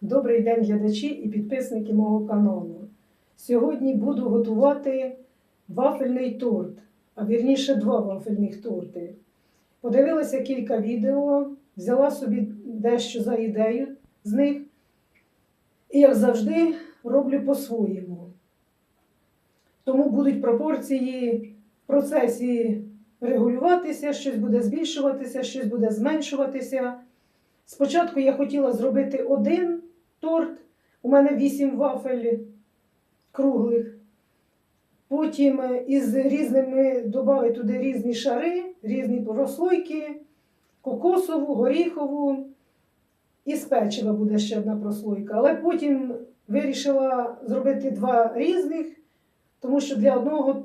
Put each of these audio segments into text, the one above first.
Добрий день, глядачі і підписники мого каналу. Сьогодні буду готувати вафельний торт, а вірніше два вафельних торти. Подивилася кілька відео, взяла собі дещо за ідею з них. І, як завжди, роблю по-своєму. Тому будуть пропорції в процесі регулюватися, щось буде збільшуватися, щось буде зменшуватися. Спочатку я хотіла зробити один торт. У мене вісім вафель круглих. Потім е, із різними додали туди різні шари, різні прослойки, кокосову, горіхову і з печива буде ще одна прослойка. Але потім вирішила зробити два різних, тому що для одного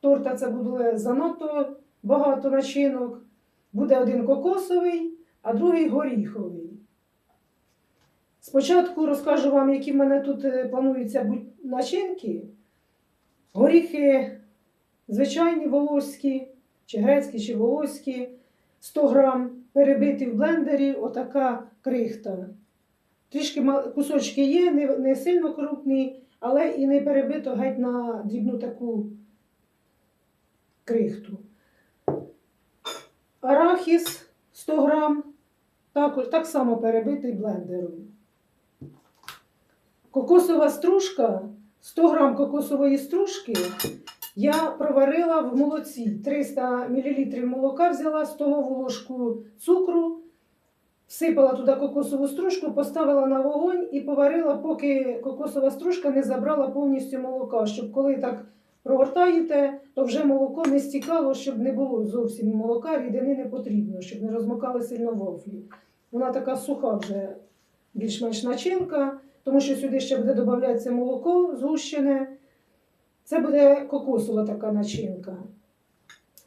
торта це буде занадто багато начинок. Буде один кокосовий, а другий горіховий. Спочатку розкажу вам, які в мене тут е, плануються начинки. Горіхи звичайні волоські, чи грецькі, чи волоські, 100 грам, перебиті в блендері, отака крихта. Трішки кусочки є, не, сильно крупні, але і не перебито геть на дрібну таку крихту. Арахіс 100 грам, також, так само перебитий блендером. Кокосова стружка, 100 грам кокосової стружки я проварила в молоці. 300 мл молока взяла, столову ложку цукру, всипала туди кокосову стружку, поставила на вогонь і поварила, поки кокосова стружка не забрала повністю молока, щоб коли так прогортаєте, то вже молоко не стікало, щоб не було зовсім молока, рідини не потрібно, щоб не розмокали сильно вафлі. Вона така суха вже більш-менш начинка, тому що сюди ще буде додатися молоко згущене. Це буде кокосова така начинка.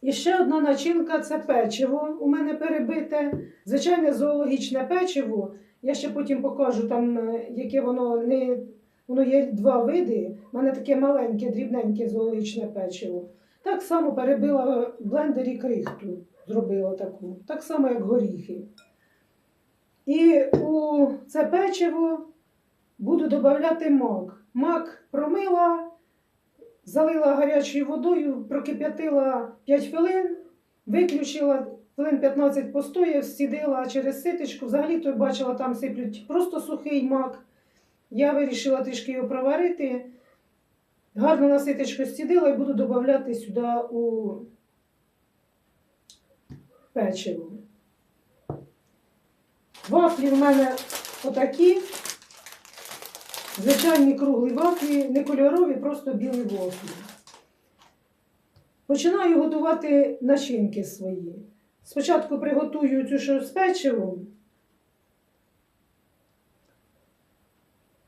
І ще одна начинка це печиво. У мене перебите. Звичайне зоологічне печиво. Я ще потім покажу, там, е, яке воно не. Воно є два види. У мене таке маленьке, дрібненьке зоологічне печиво. Так само перебила в блендері крихту, зробила таку, так само, як горіхи. І у це печиво буду додавати мак. Мак промила, залила гарячою водою, прокип'ятила 5 хвилин, виключила, хвилин 15 постояв, сідила через ситочку. Взагалі то бачила, там сиплють просто сухий мак. Я вирішила трішки його проварити. Гарно на ситочку стідила і буду додавати сюди у печиво. Вафлі в мене отакі. Звичайні круглі вафлі, не кольорові, просто білі вафлі. Починаю готувати начинки свої. Спочатку приготую цю що з печивом.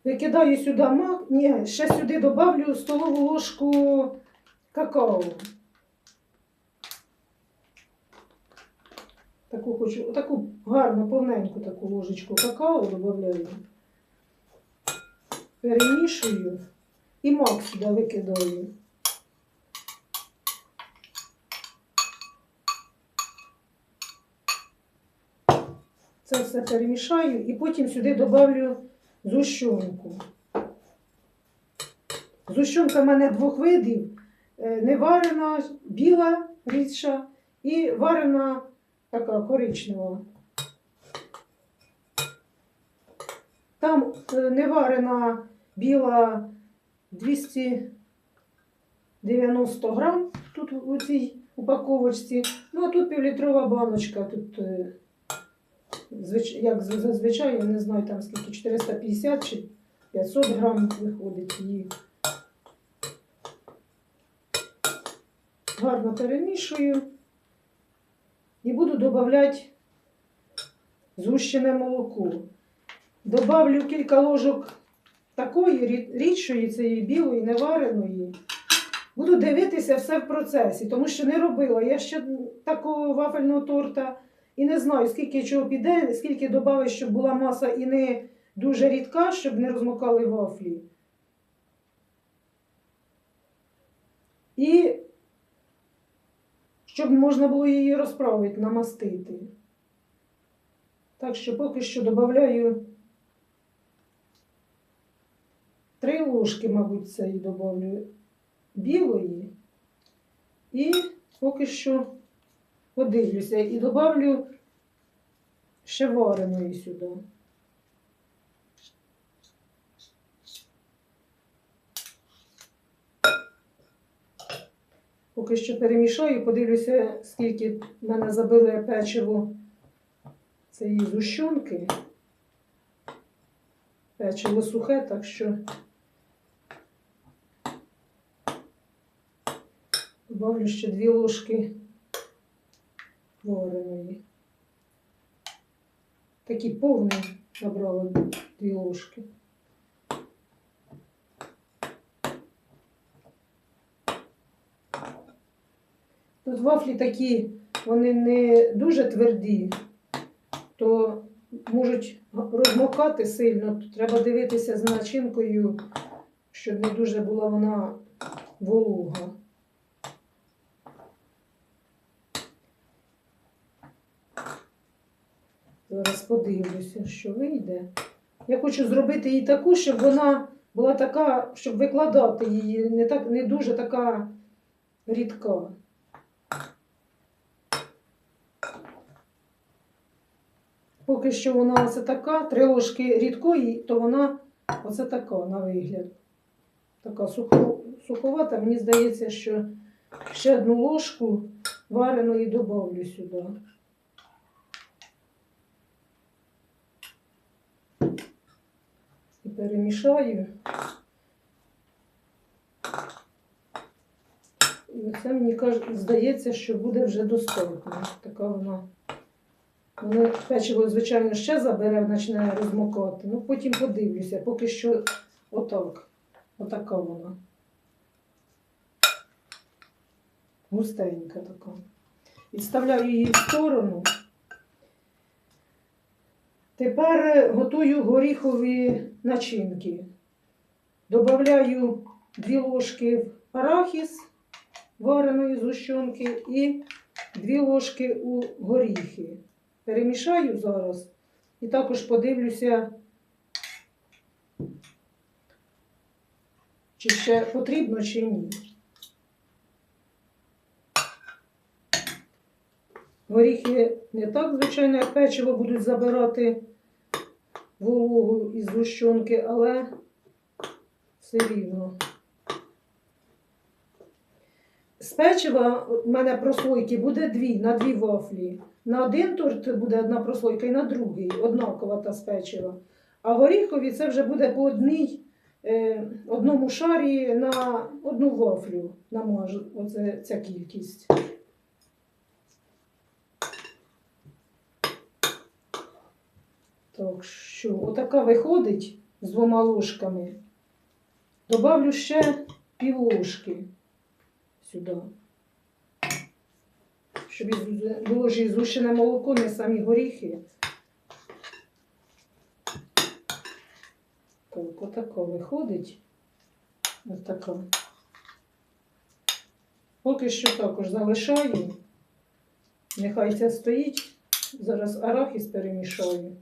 Викидаю сюди мак, ні, ще сюди добавлю столову ложку какао. Таку хочу, таку гарну, повненьку таку ложечку какао додаю. Перемішую і мак сюди викидаю. Це все перемішаю і потім сюди добавлю зущенку. Зущенка в мене двох видів. Е, Не варена, біла рідша і варена така коричнева. Там е, не варена біла 290 грам тут у цій упаковочці. Ну, а тут півлітрова баночка. Тут, е, як зазвичай, я не знаю там скільки, 450 чи 500 грам виходить її. Гарно перемішую і буду додавати згущене молоко. Добавлю кілька ложок такої рі- рідшої, цієї білої, невареної. Буду дивитися все в процесі, тому що не робила. Я ще такого вафельного торта і не знаю, скільки чого піде, скільки додати, щоб була маса і не дуже рідка, щоб не розмокали вафлі. І щоб можна було її розправити, намастити. Так що поки що додаю ложки, мабуть, цієї добавлю білої. І поки що подивлюся. І добавлю ще вареної сюди. Поки що перемішаю, подивлюся, скільки в мене забере печиво цієї зущенки. Печиво сухе, так що добавлю ще дві ложки вареної. Такі повні набрала дві ложки. Тут вафлі такі, вони не дуже тверді, то можуть розмокати сильно. Тут треба дивитися з начинкою, щоб не дуже була вона волога. Зараз подивлюся, що вийде. Я хочу зробити її таку, щоб вона була така, щоб викладати її, не, так, не дуже така рідка. Поки що вона оце така, три ложки рідкої, то вона оце така на вигляд. Така сухо, суховата. Мені здається, що ще одну ложку вареної добавлю сюди. І перемішаю. І це мені здається, що буде вже достатньо. Така вона. Воно печиво, звичайно, ще забере, починає розмокати. Ну, потім подивлюся, поки що отак. Отака вона. Густенька така. Відставляю її в сторону. Тепер готую горіхові начинки. Добавляю 2 ложки арахіс вареної згущенки і 2 ложки у горіхи. Перемішаю зараз і також подивлюся, чи ще потрібно, чи ні. Горіхи не так, звичайно, як печиво будуть забирати вологу із згущенки, але все рівно. З печива в мене прослойки буде дві на дві вафлі. На один торт буде одна прослойка і на другий однакова та з печива. А горіхові це вже буде по одній, е, одному шарі на одну вафлю намажу. Оце ця кількість. Так що, отака виходить з двома ложками. Добавлю ще пів ложки сюди. Щоб було ж згущене молоко, не самі горіхи. Так, отака виходить. Отака. Поки що також залишаю. Нехай це стоїть. Зараз арахіс перемішаю.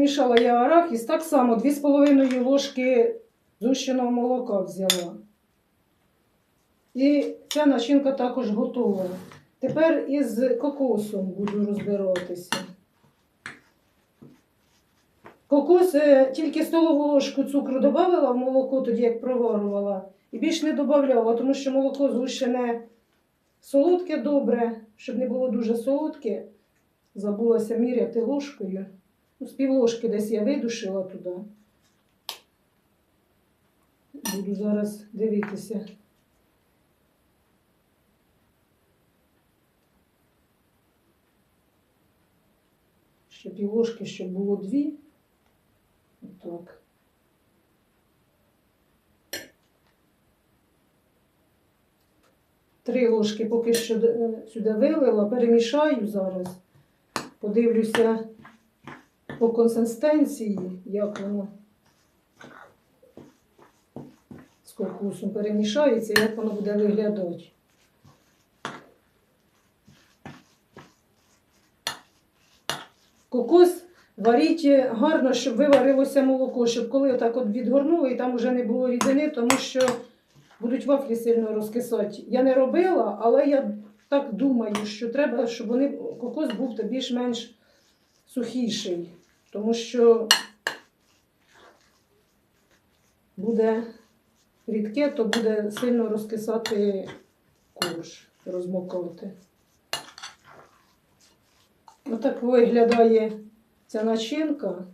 Перемішала я арахіс, так само 2,5 ложки зущеного молока взяла. І ця начинка також готова. Тепер із кокосом буду розбиратися. Кокос е, тільки столову ложку цукру додавала в молоко, тоді як проварувала, і більш не додавала, тому що молоко згущене солодке добре, щоб не було дуже солодке. Забулася міряти ложкою. Ну, з півложки десь я видушила туди. Буду зараз дивитися. Ще півложки, щоб було дві. Отак. Три ложки поки що е, сюди вилила, перемішаю зараз. Подивлюся по консистенції, як воно з кокосом перемішається, як воно буде виглядати. Кокос Варіть гарно, щоб виварилося молоко, щоб коли отак от відгорнули і там вже не було рідини, тому що будуть вафлі сильно розкисати. Я не робила, але я так думаю, що треба, щоб вони, кокос був більш-менш сухіший, тому що буде рідке, то буде сильно розкисати корж, розмокати. Отак виглядає ця начинка.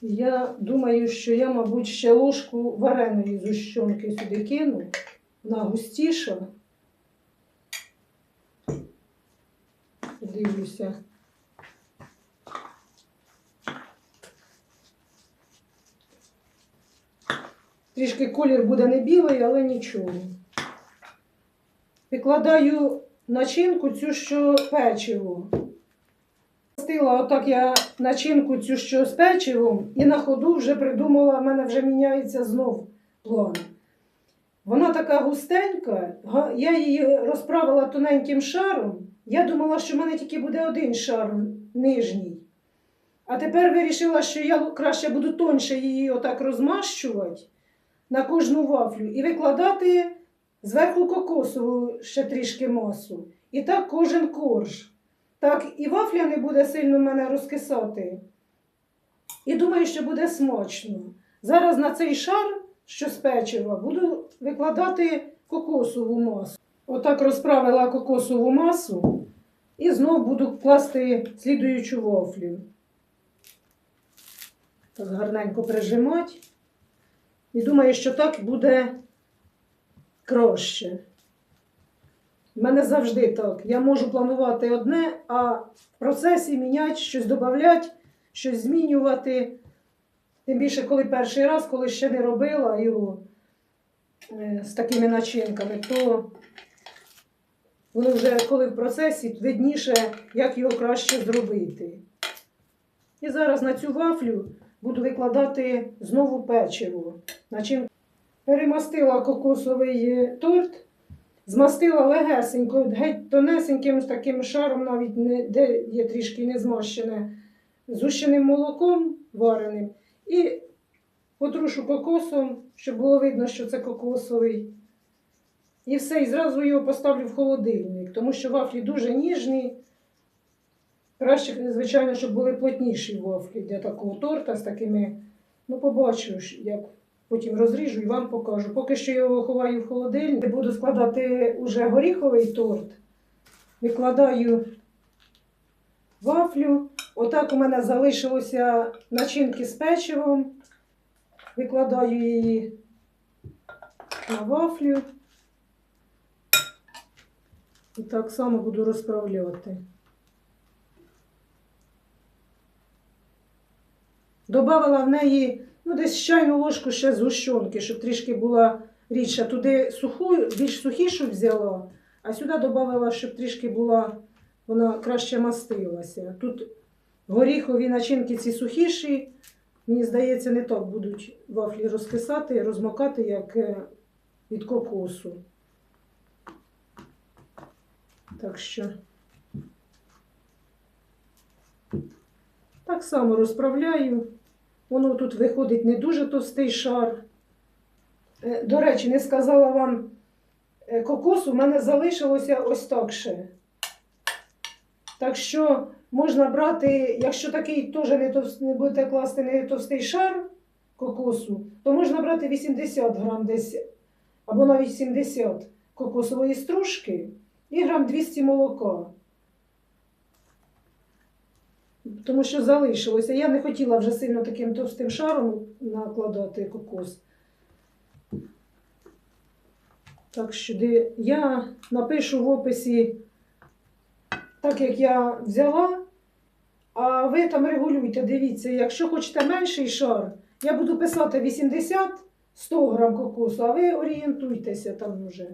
Я думаю, що я, мабуть, ще ложку вареної зущенки сюди кину. Вона густіша. Дивлюся. Трішки колір буде не білий, але нічого. Викладаю начинку цю, що печиво. Стила отак я начинку цю, що з печивом, і на ходу вже придумала, в мене вже міняється знов план. Вона така густенька, я її розправила тоненьким шаром. Я думала, що в мене тільки буде один шар нижній. А тепер вирішила, що я краще буду тоньше її отак розмащувати на кожну вафлю і викладати зверху кокосову ще трішки масу. І так кожен корж. Так, і вафля не буде сильно мене розкисати. І думаю, що буде смачно. Зараз на цей шар, що з печива, буду викладати кокосову масу. Отак розправила кокосову масу і знов буду класти слідуючу вафлю. Так гарненько прижимати. І думаю, що так буде краще. У мене завжди так. Я можу планувати одне, а в процесі міняти, щось додати, щось змінювати. Тим більше, коли перший раз, коли ще не робила його е, з такими начинками, то воно вже коли в процесі видніше, як його краще зробити. І зараз на цю вафлю буду викладати знову печиво. Начинку. Перемастила кокосовий е, торт. Змастила легесенько, геть тонесеньким таким шаром, навіть не, де є трішки не змащене, зущеним молоком вареним. І потрушу кокосом, щоб було видно, що це кокосовий. І все, і зразу його поставлю в холодильник, тому що вафлі дуже ніжні. Краще, звичайно, щоб були плотніші вафлі для такого торта з такими. Ну, побачу, як Потім розріжу і вам покажу. Поки що його ховаю в холодильник. Буду складати уже горіховий торт. Викладаю вафлю. Отак у мене залишилося начинки з печивом. Викладаю її на вафлю. І так само буду розправляти. Добавила в неї ну, десь чайну ложку ще згущенки, щоб трішки була рідша. Туди суху, більш сухішу взяла, а сюди додала, щоб трішки була, вона краще мастилася. Тут горіхові начинки ці сухіші, мені здається, не так будуть вафлі розкисати, розмокати, як е, від кокосу. Так що. Так само розправляю. Воно тут виходить не дуже товстий шар. Е, До речі, не сказала вам е, кокосу, в мене залишилося ось так ще. Так що можна брати, якщо такий теж не, товс- не будете класти не товстий шар кокосу, то можна брати 80 грам десь, або навіть 70 кокосової стружки і грам 200 молока. Тому що залишилося. Я не хотіла вже сильно таким товстим шаром накладати кокос. Так що я напишу в описі, так як я взяла, а ви там регулюйте, дивіться, якщо хочете менший шар, я буду писати 80-100 грам кокосу, а ви орієнтуйтеся там вже.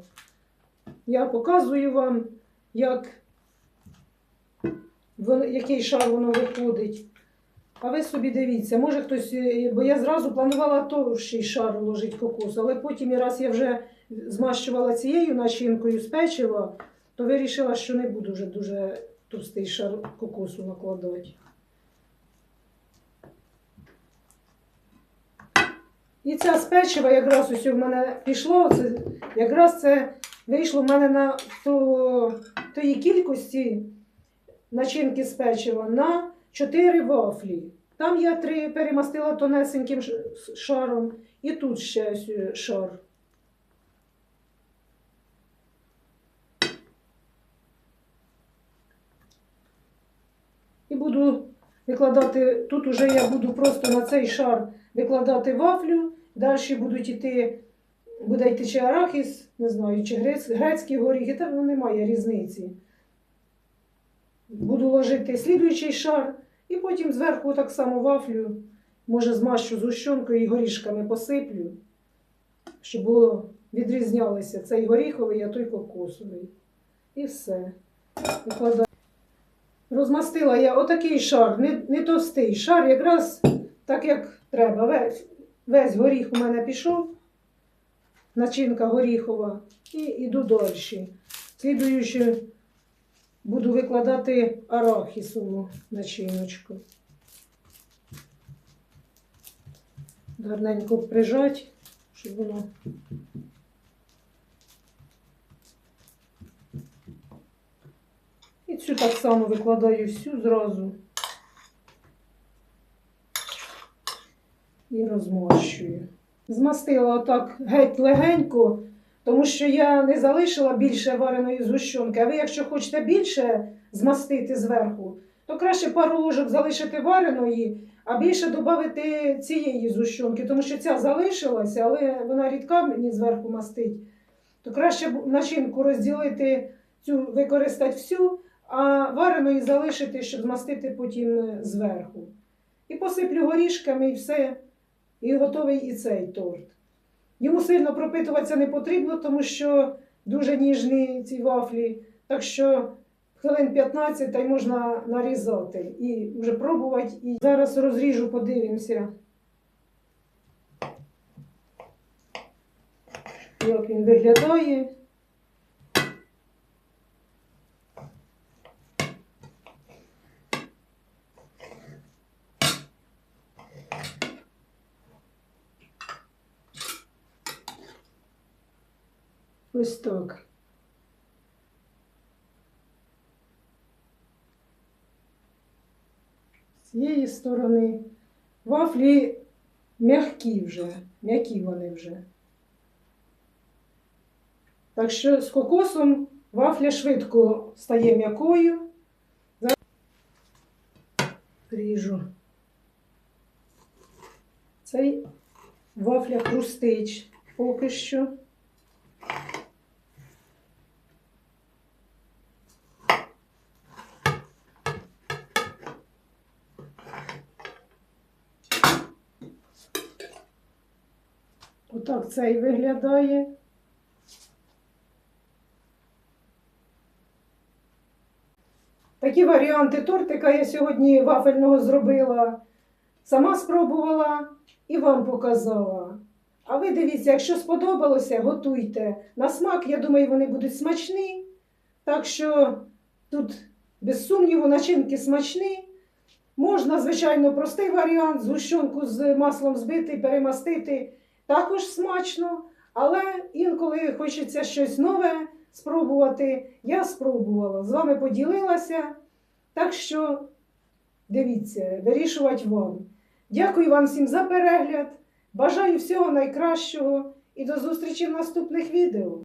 Я показую вам, як який шар воно виходить. А ви собі дивіться, може хтось, е, бо я зразу планувала товщий шар ложити кокос, але потім раз я вже змащувала цією начинкою з печива, то вирішила, що не буду вже дуже товстий шар кокосу накладати. І ця з печива якраз ось у мене пішло, це, якраз це вийшло в мене на то, тої кількості начинки з печива на 4 вафлі. Там я три перемастила тонесеньким шаром, і тут ще е, шар. І буду викладати, тут уже я буду просто на цей шар викладати вафлю, далі будуть йти, буде йти чи арахіс, не знаю, чи грецькі горіхи, там ну, немає різниці. Буду ложити слідуючий шар, і потім зверху так само вафлю, може змащу згущенкою і горішками посиплю, щоб було відрізнялося цей горіховий, а той кокосовий. І все. Розмастила я отакий шар, не, не товстий шар, якраз так як треба. Весь, весь горіх у мене пішов, начинка горіхова, і йду далі. Слідуючи буду викладати арахісову начиночку. Гарненько прижать, щоб воно. І цю так само викладаю всю зразу. І розмощую. Змастила отак геть легенько, тому що я не залишила більше вареної згущенки. А ви, якщо хочете більше змастити зверху, то краще пару ложок залишити вареної, а більше додати цієї згущенки, тому що ця залишилася, але вона рідка мені зверху мастить. То краще начинку розділити, цю використати всю, а вареної залишити, щоб змастити потім зверху. І посиплю горішками і все. І готовий і цей торт. Йому сильно пропитуватися не потрібно, тому що дуже ніжні ці вафлі. Так що хвилин 15 та й можна нарізати і вже пробувати. І зараз розріжу, подивимося. Як він виглядає. Ось так. З цієї сторони вафлі м'які вже, м'які вони вже. Так що з кокосом вафля швидко стає м'якою. Ріжу. Цей вафля хрустить поки що. Отак цей виглядає. Такі варіанти тортика я сьогодні вафельного зробила. Сама спробувала і вам показала. А ви дивіться, якщо сподобалося, готуйте. На смак, я думаю, вони будуть смачні. Так що тут, без сумніву, начинки смачні. Можна, звичайно, простий варіант, згущенку з маслом збити, перемастити. Також смачно, але інколи хочеться щось нове спробувати. Я спробувала, з вами поділилася. Так що дивіться, вирішувати вам. Дякую вам всім за перегляд. Бажаю всього найкращого і до зустрічі в наступних відео.